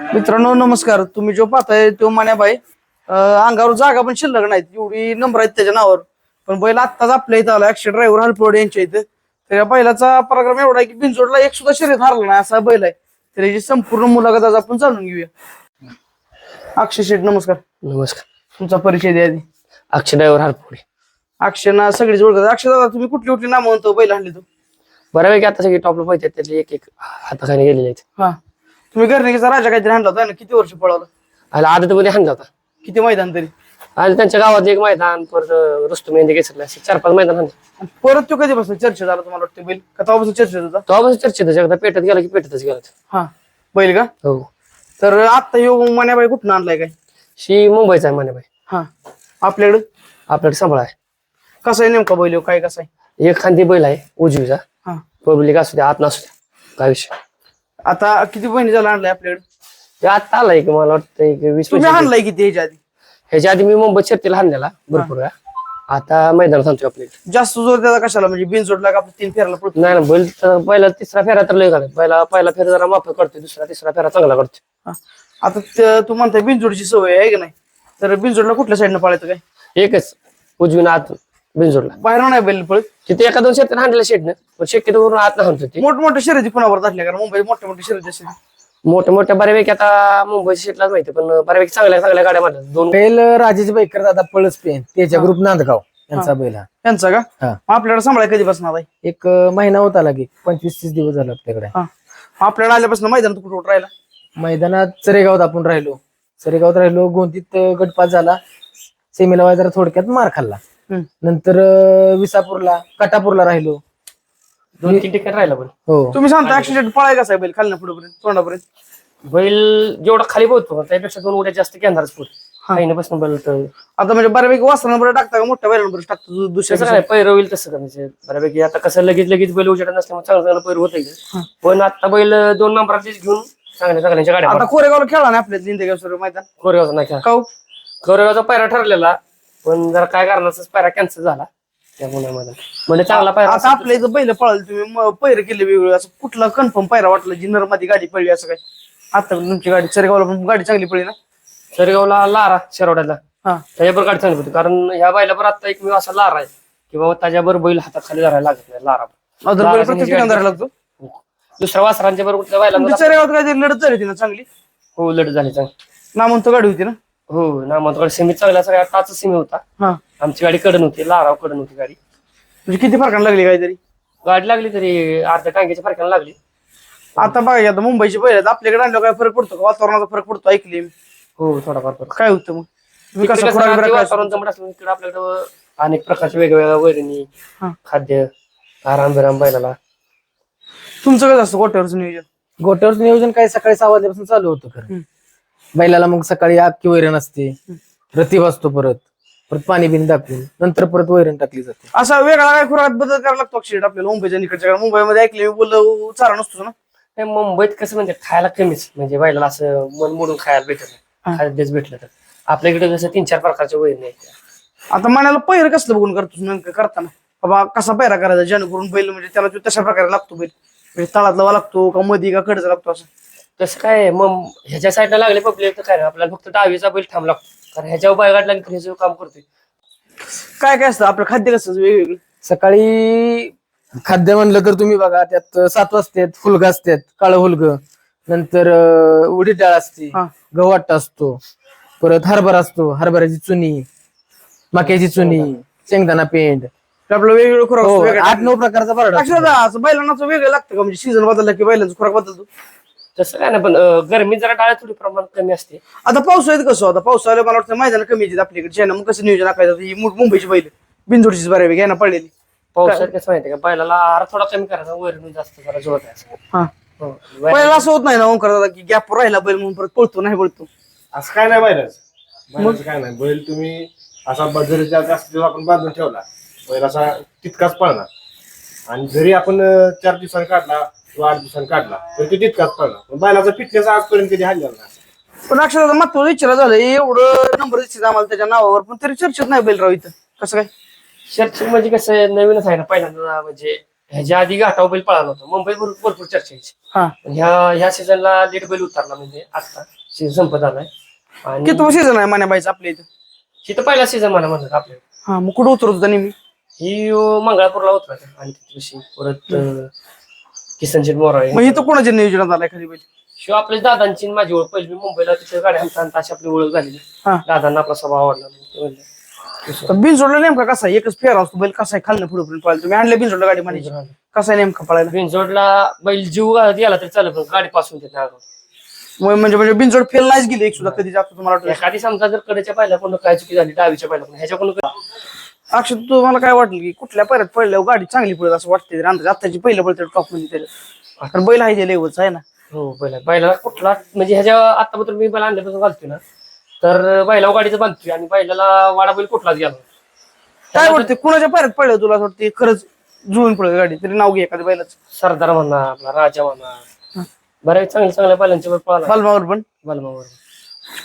मित्रांनो नमस्कार. तुम्ही जो पाहताय तो मान्याबाई अंगावर जागा पण शिल्लक नाहीत. एवढी नंबर आहेत त्याच्या नावावर. पण बैल आत्ताच आपल्या इथं आला. अक्षय ड्रायव्हर हलपोड यांच्या इथं. त्या बैलाचा पराक्रम एवढा आहे की बिनजोडला एक सुद्धा शर्यत हारला नाही असा बैल आहे. तर याची संपूर्ण मुलाखत आज आपण जाणून घेऊया. अक्षय शेठ नमस्कार. नमस्कार. तुमचा परिचय द्या आधी. अक्षय ड्रायव्हर हारपुडे अक्षयना सगळीच ओळखत अक्षय दादा तुम्ही कुठली कुठली नामं म्हणतो बैल आणली तू? बऱ्यापैकी आता सगळे टॉपला पाहिजे त्यातले एक एक हाताखाली गेलेले आहेत. हा. तुम्ही घरनिकीचा राजा काहीतरी आणला होता ना? किती वर्ष पळवलं आणि आदत मध्ये हाणला होता. किती मैदान तरी? आणि त्यांच्या गावात एक मैदान परत रुस्तू मेहंदी घेतलं असे चार पाच मैदान हाणले आणि परत तो कधीपासून चर्चा झाला तुम्हाला वाटतं बैल? का तेव्हापासून चर्चेत होता? तो आपण चर्चेत एकदा पेटत गेला की पेटतच गेला. तो. हा. बैल का? हो. तर आता यो मण्याबाई कुठून आणलाय काय? शी मुंबईचा आहे माने भाई हा. आपल्याकडं? आपल्याकडे सांभाळ आहे. कसं आहे नेमका बैल ह्यो? काय कसं आहे? एक खांदी बैल आहे उजवीचा. हा. पब्लिक असू द्या आत नसू द्या. काय विषय? आता किती महिने झाला आणलाय आपल्याकडे? ते आता आलाय की मला वाटतं एक वीस तुम्ही पंचवीस आणलाय किती ह्याच्या आधी? ह्याच्या आधी मी मुंबईत शर्तीला हाणलेला भरपूर वेळा. आता मैदानात आणतोय आपल्याकडे जास्त जोर त्याचा कशाला? म्हणजे बिनजोडला का आपलं तीन फेराला पडतो नाही ना बैल तर पहिला तिसरा फेरा तर लय घालत पहिला पहिला फेरा जरा माफ करतोय दुसरा तिसरा फेरा चांगला करतोय. हा. आता ते- तू म्हणताय बिनजोडची सवय आहे का नाही? तर बिनजोडला कुठल्या साईडनं पळायचं काय? एकच उजवीन आत बिनजोडला बाहेर नाही बैल पळत. तिथे एका दोन शेतात हाणलेलं शेडनं पण शक्यतो करून आत हाणतो ते मोठमोठ्या शर्यती कोणावर धरल्या कारण मुंबईत मोठ्या मोठ्या शर्यती असते मोठ्या मोठ्या बऱ्यापैकी आता मुंबईच्या शेटलाच माहिती पण बऱ्यापैकी चांगल्या चांगल्या गाड्या मारल्या दोन बैल राजेश बाईकर दादा पळस पेन त्याच्या ग्रुप नांदगाव यांचा बैल हा. यांचा का? हा. मग आपल्याकडे सांभाळाय कधीपासून आता एक अं, महिना होता लागे. पंचवीस तीस दिवस झाला आपल्याकडे. हा. मग आपल्याला आल्यापासून मैदानात कुठं कुठं राहिला? मैदानात चरेगावात आपण राहिलो. चरेगावात राहिलो गोंदीत अं, गटपात झाला. सेमीला जरा थोडक्यात मार खाल्ला. नंतर अं, विसापूरला कटापूरला राहिलो. दोन तीन ठिकाणी राहिला पण. हो. तुम्ही सांगता ऍक्सिडेंट पळाय कसा आहे बैल खाली पुढेपर्यंत तोंडापर्यंत. बैल जेवढा खाली पोहतो त्यापेक्षा दोन उड्या जास्त घेणारच काही बसून बैल तर आता म्हणजे बऱ्यापैकी वासरांना बरं टाकता का? मोठ्या बैलांवर टाकतो दु- तसं दुसऱ्या काय पैर होईल तसं का म्हणजे बऱ्यापैकी आता कसं लगेच लगेच बैल उजेडा नसल्यामुळे चांगलं चांगलं पैर होत पण आता बैल दोन नंबराचीच घेऊन चांगल्या चांगल्याच्या गाड्या आता कोरेगावला खेळला नाही आपल्या मैदान? कोरेगावचा नाही खेळा कोरेगावचा पायरा ठरलेला. पण जरा काय कारणाचा पायरा कॅन्सल झाला त्यामुळे मैदान म्हणजे चांगला पायरा आता आपल्या इथं बैल पळाले तुम्ही पैर केले वेगवेगळे असं कुठला कन्फर्म पायरा वाटलं जी मध्ये गाडी पडली असं काय आता तुमची गाडी चरेगावला पण गाडी चांगली पडली ना? सरेगावला लारा शेरवड्याला. हा. त्याच्याबरोबर गाडी चांगली होती कारण ह्या बैलावर आता एक मी असा लारा आहे की बाबा त्याच्याबरोबर बैल हातात खाली धरायला लागत नाही लारा. प्रत्येक ठिकाणी धरायला लागतो? दुसऱ्या वासरांच्या बरोबर त्या चरेगावात काय लढत झाली ना चांगली? हो लढत झाली चांगली. नामंत गाडी होती ना? हो नामांतकडे सेमी चांगला सगळ्या टाच सेमी होता. हा. आमची गाडी कडन होती लाराव कडन होती गाडी. म्हणजे किती फरकानं लागली काहीतरी? गाडी लागली तरी अर्ध्या टांग्याच्या फरकाने लागली. आता बघा आता मुंबईची आहेत आपल्याकडे आणलं काय फरक पडतो का? वातावरणाचा फरक पडतो ऐकली मी. हो थोडाफार फरक. काय होतं मग? तुम्ही इकडे कसं कसं खुराक रात्री बिराक काय? वातावरण जमत असलं इकडे आपल्याकडं अनेक प्रकारचे वेगवेगळ्या वैरणी हा. खाद्य आराम बिराम बैलाला. तुमचं कसं असतं गोट्यावरचं नियोजन? गोट्यावरचं नियोजन काय? सकाळी सहा वाजल्यापासून चालू होतं खरं. बैलाला मग सकाळी अख्खी वैरण असते. रतीब असतो परत. परत पाणी बिणी दाखवून नंतर परत वैरण टाकली जाते. असा वेगळा काय खुराक बदल करायला लागतो अक्षर आपल्याला मुंबईच्या निकडच्या मुंबईमध्ये ऐकले मी बोललो चारा नसतो ना? नाही, मुंबईत कसं म्हणजे खायला कमीच. म्हणजे बैलाला असं मन मोडून खायला भेटत हा. नाही खाद्यच भेटलं तर. आपल्याकडे कसं तीन चार प्रकारचे वैरणी आहेत. आता मनाला पैर कसलं बघून करतो नेमकं? करताना. बाबा कसा पैरा करायचा? जेणेकरून बैल म्हणजे त्याला तो तशा प्रकारे लागतो बैल. म्हणजे तळातला लागतो का मधी का कडचा लागतो असं? तसं काय मग ह्याच्या साईडला लागले पब्लिक तर काय नाही. आपल्याला फक्त डावीचा बैल थांब लागतो कारण ह्याच्यावर बाय गाठ लागली तर ह्याचं काम करतोय. काय काय असतं? आपलं खाद्य कसं वेगवेगळं. सकाळी खाद्य म्हणलं तर तुम्ही बघा त्यात सात वाजतात फुलगा असतात काळं हुलग नंतर अं, उडीद डाळ असते हा. गव्हाट असतो. परत हरभरा असतो हरभऱ्याची चुनी मक्याची चुनी शेंगदाणा पेंड. ते आपलं वेगवेगळं खुराक हो वेगळं. आठ नऊ प्रकारचा असतो. अक्षरशः असं बैलांना असं वेगळं लागतं का? म्हणजे सीझन बदलला की बैलांचं खुराक बदलतो? तसं काय नाही पण अं, गरमी जरा डाळ थोडी प्रमाण कमी असते. आता पावसाळ्यात कसं आता पावसाळ्यात मला वाटतं मैदान कमी येतात आपल्याकडे. ज्यांना मग कसं नियोजन आखायचं ही मु- मुंबईची बैल बिनजोडचीच बऱ्यापैकी आहे ना पडलेली पावसाळ्यात कसं माहितीये का बैलाला थोडा कमी करायचा वैरण जास्त जरा जोर द्यायचा हा. हो. पहिला असं होत नाही ना ओंकार दादा की गॅप राहिला बैल म्हणून परत पळतो नाही पळतो. असं काय नाही बैलाच. बैलाचं काय नाही बैल तुम्ही असा जरी जास्त दिवस आपण बांधून ठेवला बैल असा तितकाच पळणार. आणि जरी आपण अं, चार दिवसांनी काढला किंवा आठ दिवसांनी काढला. तर तो तितकाच पण बैलाचा फिटनेस आजपर्यंत कधी हल्लेला नाही पण अक्षरशः महत्वाचं विचार झालं एवढं नंबर दिसत आम्हाला त्याच्या नावावर पण तरी चर्चेत नाही बैल राव इथं. कसं काय? शर्ट म्हणजे कसं आहे, नवीनच आहे ना पहिल्यांदा म्हणजे ह्याच्या आधी घाटाव बैल पळाला होता. मुंबईत भरपूर भरपूर चर्चा यायची. हा. पण ह्या ह्या सीझनला लेट बैल उतरला म्हणजे आता सीझन संपत आलाय. आणि किती सीझन आहे मान्याबाईचं आपल्या इथं? तिथं पहिला सीझन मला म्हणतात आपल्या. हा मग कुठं उतरत होता नेहमी? ही अं, मंगळापूरला उतरायचं आणि परत अं, किसन शेठ मोराळे मग इथं कोणाच्या नियोजनात आलाय खाली बैल? शिव आपल्या दादांची आणि माझी ओळख पहिली. मी मुंबईला तिथे गाडी हाणता अशी आपली ओळख झालेली. हा. दादांना आपला स्वभाव आवडला ते म्हणले, तर बिनजोडला नेमका कसा आहे? एकच फेरा असतो बैल कसा आहे? खाल्लं पुढे पुढे पळायला तुम्ही आणलं बिनजोडला गाडी म्हणायची कसा आहे नेमका पळायला? बिनजोडला बैल जीव गेला तरी चालेल पण गाडी पासून देत नाही. मग म्हणजे म्हणजे बिनजोड फेल नाहीच गेली एक सुद्धा कधी जातो तुम्हाला एखादी समजा जर कडेच्या पाहिल्या पण काय चुकी झाली डावीच्या पाहिल्या पण ह्याच्या कोण अक्षय तुम्हाला काय वाटलं की कुठल्या पर्यात पडल्यावर गाडी चांगली पडत असं वाटते आत्ताची पहिलं पडते टॉपमध्ये त्याला कारण बैल आहे ते लेवलच आहे ना? हो पहिला बैला कुठला म्हणजे ह्याच्या आतापर्यंत मी बैल आणल्यापासून घालतोय ना. तर बैला गाडीचं बांधतोय आणि बैलाला वाडा बैल कुठलाच गेला काय वाटते कुणाच्या पर्यात पडलं तुला असं वाटते खरंच जुळून पडलं गाडी. तरी नाव घे एखाद्या बैलाच. सरदार म्हणा आपला राजा म्हणा. बऱ्याच चांगल्या चांगल्या बैलांच्या पळाला. बालमावर पण. बलमावर.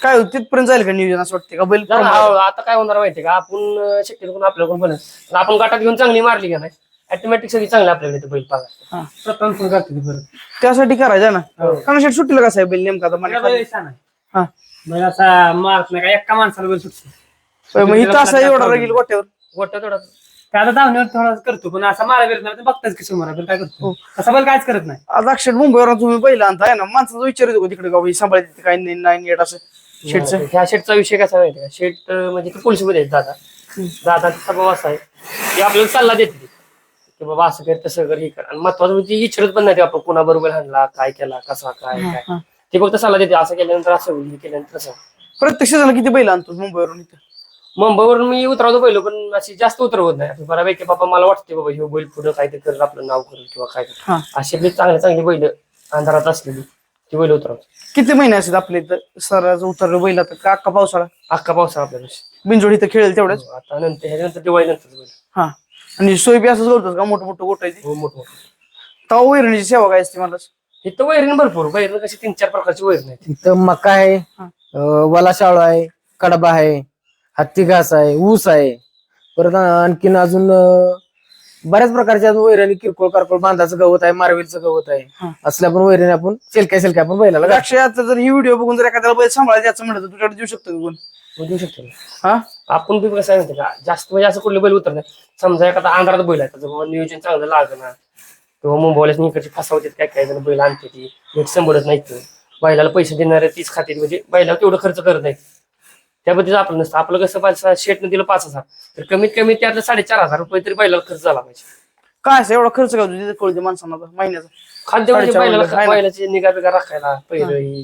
काय होतं, तिथपर्यंत जाईल का नियोजन असं वाटते का? बैल आता काय होणार माहितीये का? आपण शक्यतो करून आपल्याकडून पण पण आपण गाठात घेऊन चांगली मारली का नाही? ऑटोमॅटिक सगळी चांगली आपल्याकडे ते बैल पाहा हा. पण करते परत. त्यासाठी करायचं ना? कारण शेट सुट्टीला कसं आहे बैल नेमका आता मला बैल हा. बैल असा मारत नाही का? एका माणसाला बैल सुटतो. मग इथं असं एवढा रगील गोट्यावर? गोट्या थोडा आता धावण्यावर थोडा करतो पण असा मारा बिरत नाही बघताच कसं मारा काय करतो. असा बैल काहीच करत नाही. आज अक्षर मुंबईवर तुम्ही बैल आणताय ना माणसाचा विचार येतो तिकडे का सांभाळते काय नाही नाही नीट असं. शेटचं ह्या शेटचा विषय कसा माहिती का? शेट म्हणजे ते पोलीसमध्ये आहेत दादा. दादाचा स्वभाव असा आहे की आपल्याला सल्ला देते. की बाबा असं कर तसं कर हे कर. आणि महत्वाचं म्हणजे विचारत पण नाही ते आपण कोणाबरोबर हाणला काय केला कसा काय हा. काय. ते फक्त सल्ला देते असं केल्यानंतर असं होईल हे केल्यानंतर असं प्रत्येक सीझनला किती बैल आणतो मुंबईवरून इथं. मुंबईवरून मी उतरवतो पहिलं पण अशी जास्त उतरवत नाही. असं बऱ्यापैकी बाबा मला वाटते बाबा हे बैल पुढं काहीतरी करेल आपलं नाव करेल किंवा काय करेल. हा. अशी आपली चांगली चांगली बैल अंधारात असलेली ती बैल उतरवतो किती महिने असतात आपले इथं? सराज उतरलं बैल आता का अख्खा पावसाळा? अख्खा पावसा आपल्याला बिनजोड इथं खेळेल तेवढंच? आता नंतर ह्याच्यानंतर दिवाळी नंतर बैल हा. आणि सोयबी असंच करतोस का? मोठं मोठं गोटायची हो मोठं मोठं. तेव्हा वैरणीची सेवा काय असते मला इथं वैरण भरपूर. वैरण कशी तीन चार प्रकारची वैरण आहेत. इथं मका आहे हा. अं, वला शाळू आहे कडबा आहे हत्ती घास आहे ऊस आहे. परत आणखीन अजून बऱ्याच प्रकारच्या वैरणी किरकोळ कारकोळ बांधाचं गवत आहे मारवीलचं गवत हा. आहे असल्या पण वैरणी आपण शेलक्या शेलक्या आपण बैलाला. अक्षय आता जर ही व्हिडिओ बघून जर एखाद्याला बैल सांभाळायचं याचं म्हणलं तर तुझ्याकडे देऊ शकतो कोण? मग देऊ शकतो. हा? आपण बी कसं माहिती का जास्त म्हणजे असं कुठले बैल उतर नाही. समजा एखादा आंध्रात बैल आहे त्याचं नियोजन चांगलं लागणार. किंवा मुंबईला इकडची फसवतात काय काय जण बैल आणते ती. नीट सांभाळत नाहीत बैलाला पैसे देणारे तीच खातील म्हणजे बैलाला तेवढं खर्च करत नाहीत. त्याबद्दल आपलं नसतं. आपलं कसं पाच शेटनं दिलं पाच हजार. तर कमीत कमी त्यातलं साडेचार हजार रुपये तरी बैलाला खर्च झाला पाहिजे. काय असं एवढा खर्च का तुझे कळते माणसांना आता महिन्याचा? खाद्य म्हणजे साडेचार बैलाला हजार, आहे ना? बैलाची निगा बिगा राखायला पहिलं ही.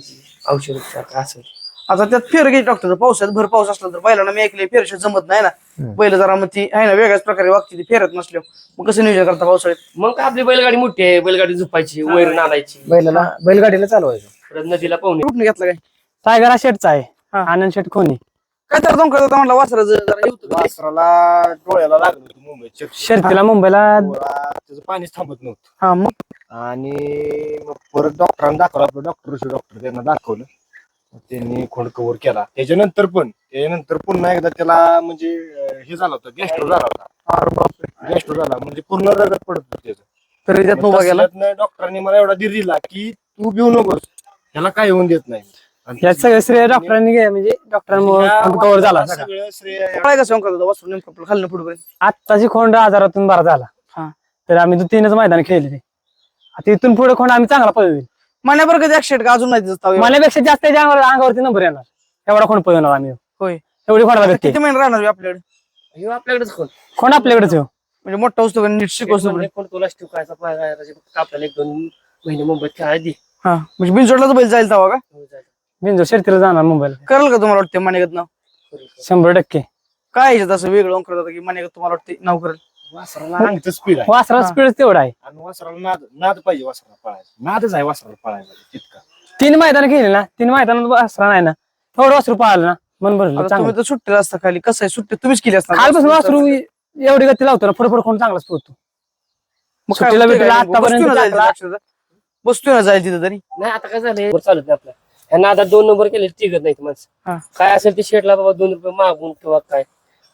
औषध उपचार काय असेल. आता त्यात फेर घ्यायची टाकतो पावसात भर पाऊस असला तर बैलांना मी ऐकले फेरशे जमत नाही ना. बैल जरा मग ती आहे ना वेगळ्याच प्रकारे वागते ती फेरत नसल्यावर. मग कसं नियोजन करता पावसाळ्यात? मग काय आपली बैलगाडी मोठी आहे. बैलगाडी झुपायची आणायची. बैलाला बैलगाडीला चालवायचं. परत नदीला पाहुणे. कुठून घेतला काय? टायगर हा शेटचा आहे. हा. आनंद शेट खोनी. काय तर जाऊन करता म्हणला वासरा जरा? वासराला डोळ्याला लागलं होतं मुंबईत. शर्तीला मुंबईला त्याचं पाणीच थांबत नव्हतं. हा मग? आणि मग परत डॉक्टरांना दाखवलं आपलं डॉक्टर डॉक्टर त्यांना दाखवलं. मग त्यांनी खोंड कव्हर केला. त्याच्यानंतर पण त्याच्यानंतर पुन्हा एकदा त्याला म्हणजे अं, हे झालं होतं गॅस्ट्रो झाला होता. गॅस्ट्रो झाला म्हणजे पूर्ण रगत पडत होतं त्याचं. तरी त्यात उभा गेला? डॉक्टरांनी मला एवढा धीर दिला की तू भिऊ नकोस. ह्याला काय होऊन देत नाही. यात सगळं श्रेय डॉक्टरांनी घे म्हणजे डॉक्टरांमुळे कव्हर झाला. वासराला सगळा. सगळं श्रेय या- काय कसं करता वासरू नेमकं आपलं खाल्लं पुढे आत्ताची खोंड आजारातून बरा झाला. हा. तर आम्ही तो तीनच मैदान खेळले ते. आता इथून पुढे खोंड आम्ही चांगला पळवेल. महिन्याभर कधी ऍक्सिडेंट का अजून नाही? मनापेक्षा जास्त त्याच्या अंगावर अंगावरती नंबर येणार. एवढा खोंड पळवणार आम्ही. होय. एवढी खोंडा किती महिने राहणार आपल्याकडे? हे आपल्याकडेच कोण खोंड आपल्याकडेच येऊ म्हणजे मोठा वस्तू नीट शिकवतो म्हणजे तुला फक्त आपल्याला एक दोन महिने मुंबईत खेळायला दे. हा. म्हणजे बिनजोडलाच बैल जाईल तेव्हा का? हो, जायचं. बिंजो शर्तीला जाणार मुंबईला करेल का तुम्हाला वाटते मानेगत नाव. शंभर टक्के. काय याच्यात असं वेगळं करत की मानेगत तुम्हाला वाटते नाव करेल? वासराला स्पीड आहे. वासरा स्पीड तेवढा आहे. आणि वासराला नाद नाद पाहिजे वासराला पळायचा नादच आहे वासराला पळायचा तितका. तीन मैदान खेळले ना तीन मैदानात वासरा नाही ना. एवढं वासरू पाहिलं ना मन भरलं आता चांगलं. तुम्ही तर सुट्टीला असता खाली. कसं आहे? सुट्टी तुम्हीच केली असता कालपासून वासरू एवढी गती लावतो ना फडफड खोंड चांगलाच पोहतो मग काय सुट्टीला होतंय बिट्टीला काय? आतापर्यंत बसतोय ना जायचं. बसतोय ना तिथं तरी. नाही आता काय झालंय? चालत नाही आपल्या ह्या नादात दोन नंबर केले टिकत नाहीत माणसं. हा. काय असेल ते शेटला बाबा दोन रुपये मागून किंवा काय.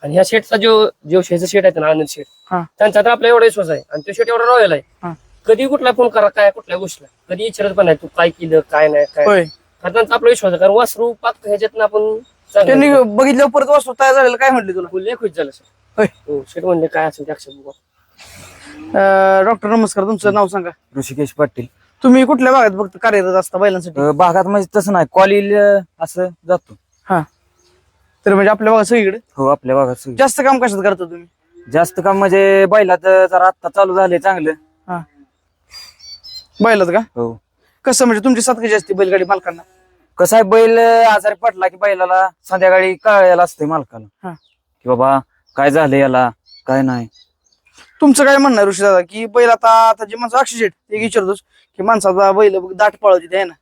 आणि ह्या शेटचा जो जो शेचा शेट आहे ना आनंद शेट हा. त्यांचा तर आपला एवढा विश्वास आहे. आणि तो शेट एवढा रॉयल आहे. हा. कधी कुठला फोन करा काय कुठल्या गोष्टीला. कधी विचारत पण नाही तू काय केलं काय नाही काय कारण त्यांचा आपला विश्वास आहे. कारण वासरू पाक ह्याच्यात आपण त्यांनी बघितल्यावर परत वस्तू तयार झालेलं काय म्हटले तुला? फुल खुश झालं. सर. हो शेट म्हणले काय असेल ते अक्षर बघू डॉक्टर नमस्कार. तुमचं नाव सांगा. ऋषिकेश पाटील. तुम्ही कुठल्या भागात फक्त कार्यरत असता बैलांसाठी? अं, भागात म्हणजे तसं नाही. कॉलेज असं जातो. हा. तर म्हणजे आपल्या भागात सगळीकडे? हो आपल्या भागात सगळी. जास्त काम कशात करता तुम्ही? जास्त काम म्हणजे बैलात जरा आत्ता चालू झाले चांगलं. हा. बैलात का? हो. कसं म्हणजे तुमची साथ कशी असते बैलगाडी मालकांना? कसं आहे बैल आजारी पडला की बैलाला संध्याकाळी कळायला असते मालकाला. हा. की बाबा काय झालं याला? काय नाही. तुमचं काय म्हणणं ऋषी दादा की बैल आता आता जे माणसं अक्षय ते विचारतोच की माणसाचा बैल बघ दाट पळवते आहे ना?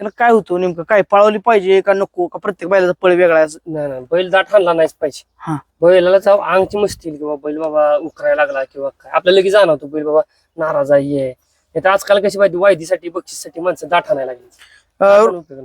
त्याला काय होतं नेमकं? काय पळवली पाहिजे का नको? का प्रत्येक बैलाचा पळ वेगळा आहे असं? नाही नाही बैल दाट हाणला नाहीच पाहिजे. हा. बैलाला जाऊ अंगची मस्ती येईल किंवा बैल बाबा उकरायला लागला किंवा काय? आपल्याला लगेच जाणवतो बैल बाबा नाराज आहे. हे. नाही तर आजकाल कशी पाहिजे वायदीसाठी बक्षीसाठी माणसं दाट हाणायला लागली. अं, आपण उपयोग नाही.